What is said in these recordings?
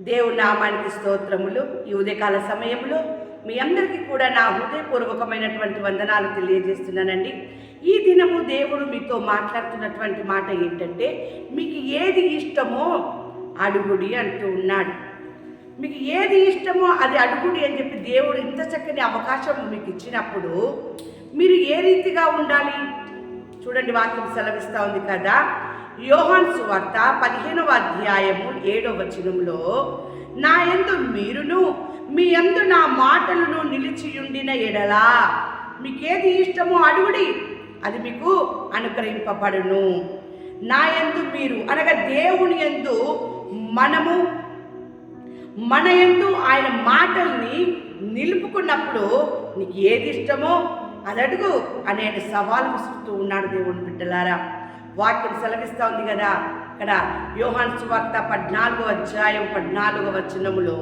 దేవుని నామానికి స్తోత్రములు. ఈ ఉదయకాల సమయంలో మీ అందరికీ కూడా నా హృదయపూర్వకమైనటువంటి వందనాలు తెలియజేస్తున్నానండి. ఈ దినము దేవుడు మీతో మాట్లాడుతున్నటువంటి మాట ఏంటంటే మీకు ఏది ఇష్టమో అడుగుడి అంటూ ఉన్నాడు. మీకు ఏది ఇష్టమో అది అడుగుడి అని చెప్పి దేవుడు ఇంత చక్కని అవకాశం మీకు ఇచ్చినప్పుడు మీరు ఏ రీతిగా ఉండాలి? చూడండి వాక్యం సెలవిస్తూ ఉంది కదా. యోహాన్ సువార్త పదిహేనవ అధ్యాయము ఏడవ వచనంలో నా ఎందు మీరును మీ ఎందు నా మాటలను నిలిచియుండిన ఎడలా మీకేది ఇష్టమో అడుగుడి అది మీకు అనుగ్రహింపబడును. నా యందు మీరు అనగా దేవుని యందు మనము మన ఎందు ఆయన మాటల్ని నిలుపుకున్నప్పుడు నీకు ఏది ఇష్టమో అది అడుగు అనే సవాల్ విసురుతూ ఉన్నాడు దేవుని బిడ్డలారా. వాక్యం సెలవిస్తూ ఉంది కదా. ఇక్కడ యోహాన్ సువార్త పద్నాలుగో అధ్యాయం పద్నాలుగో వచనములో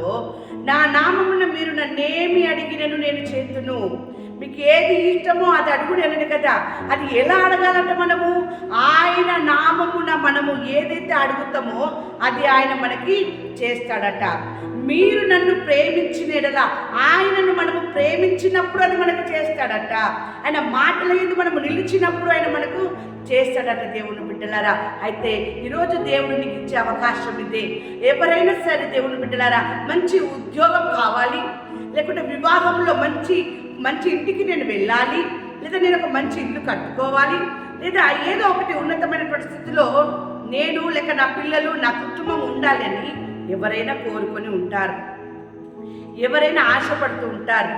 నా నామమున మీరు నన్నేమి అడిగినను నేను చేతును? మీకు ఏది ఇష్టమో అది అడుగుడు అనడు కదా. అది ఎలా అడగాలంట మనము? ఆయన నామమున మనము ఏదైతే అడుగుతామో అది ఆయన మనకి చేస్తాడట. మీరు నన్ను ప్రేమించిన ఎడల ఆయనను మనము ప్రేమించినప్పుడు అది మనకు చేస్తాడట. ఆయన మాటల మనము నిలిచినప్పుడు ఆయన మనకు చేస్తాడట దేవుని బిడ్డలారా. అయితే ఈరోజు దేవుడు నీకు ఇచ్చే అవకాశం ఇదే. ఎవరైనా సరే దేవుని బిడ్డలారా మంచి ఉద్యోగం కావాలి లేకుంటే వివాహంలో మంచి మంచి ఇంటికి నేను వెళ్ళాలి లేదా నేను ఒక మంచి ఇల్లు కట్టుకోవాలి లేదా ఏదో ఒకటి ఉన్నతమైనటువంటి స్థితిలో నేను లేక నా పిల్లలు నా కుటుంబం ఉండాలని ఎవరైనా కోరుకొని ఉంటారు. ఎవరైనా ఆశపడుతూ ఉంటారు.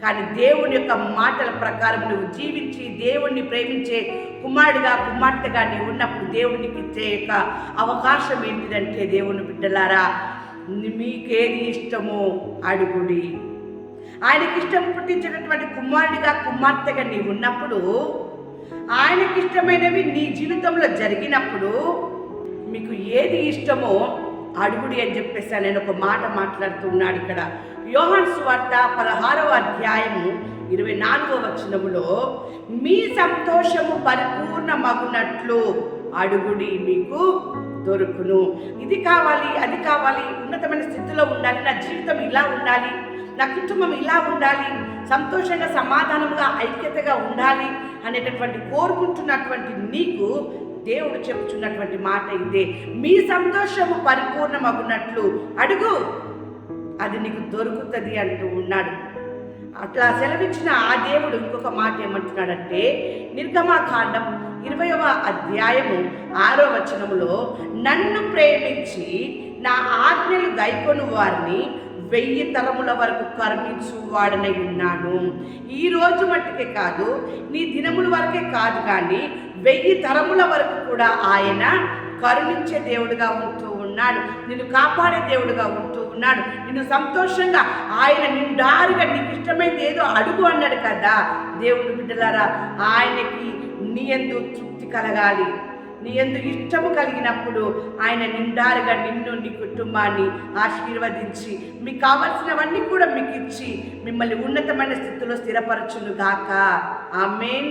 కానీ దేవుని యొక్క మాటల ప్రకారం నువ్వు జీవించి దేవుణ్ణి ప్రేమించే కుమారుడిగా కుమార్తెగా నీవు ఉన్నప్పుడు దేవునికి ఇచ్చే యొక్క అవకాశం ఏంటిదంటే దేవుని బిడ్డలారా మీకేది ఇష్టమో అడుగుడి. ఆయనకి ఇష్టం పుట్టించినటువంటి కుమారుడిగా కుమార్తెగా నీవు ఉన్నప్పుడు ఆయనకి ఇష్టమైనవి నీ జీవితంలో జరిగినప్పుడు మీకు ఏది ఇష్టమో అడుగుడి అని చెప్పేసి నేను ఒక మాట మాట్లాడుతున్నాడు ఇక్కడ. యోహన్ స్వార్త పదహారవ అధ్యాయము ఇరవై నాలుగవ వచనములో మీ సంతోషము పరిపూర్ణమగునట్లు అడుగుడి మీకు దొరుకును. ఇది కావాలి అది కావాలి ఉన్నతమైన స్థితిలో ఉండాలి నా జీవితం ఇలా ఉండాలి నా కుటుంబం ఇలా ఉండాలి సంతోషంగా సమాధానంగా ఐక్యతగా ఉండాలి అనేటటువంటి కోరుకుంటున్నటువంటి నీకు దేవుడు చెప్పుచున్నటువంటి మాట ఇదే. మీ సంతోషము పరిపూర్ణమగునట్లు అడుగు అది నీకు దొరుకుతుంది అంటూ ఉన్నాడు. అట్లా సెలవిచ్చిన ఆ దేవుడు ఇంకొక మాట ఏమంటున్నాడంటే నిర్గమాకాండం ఇరవయవ అధ్యాయము ఆరో వచనములో నన్ను ప్రేమించి నా ఆజ్ఞలు గైకొని వారిని వెయ్యి తరముల వరకు కరుణించు వాడనై ఉన్నాను. ఈ రోజు మట్టుకే కాదు నీ దినముల వరకే కాదు కానీ వెయ్యి తరముల వరకు కూడా ఆయన కరుణించే దేవుడుగా ఉంటూ ఉన్నాడు. నిన్ను కాపాడే దేవుడుగా ఉంటూ ఉన్నాడు. నిన్ను సంతోషంగా ఆయన నిండారుగా నీకు ఇష్టమైంది ఏదో అడుగు అన్నాడు కదా. దేవుడు బిడ్డలారా ఆయనకి నీ ఎందు తృప్తి కలగాలి. నీ ఎందు ఇష్టము కలిగినప్పుడు ఆయన నిండారుగా నిన్ను నీ కుటుంబాన్ని ఆశీర్వదించి మీకు కావలసినవన్నీ కూడా మీకు ఇచ్చి మిమ్మల్ని ఉన్నతమైన స్థితిలో స్థిరపరచును గాక ఆమెన్.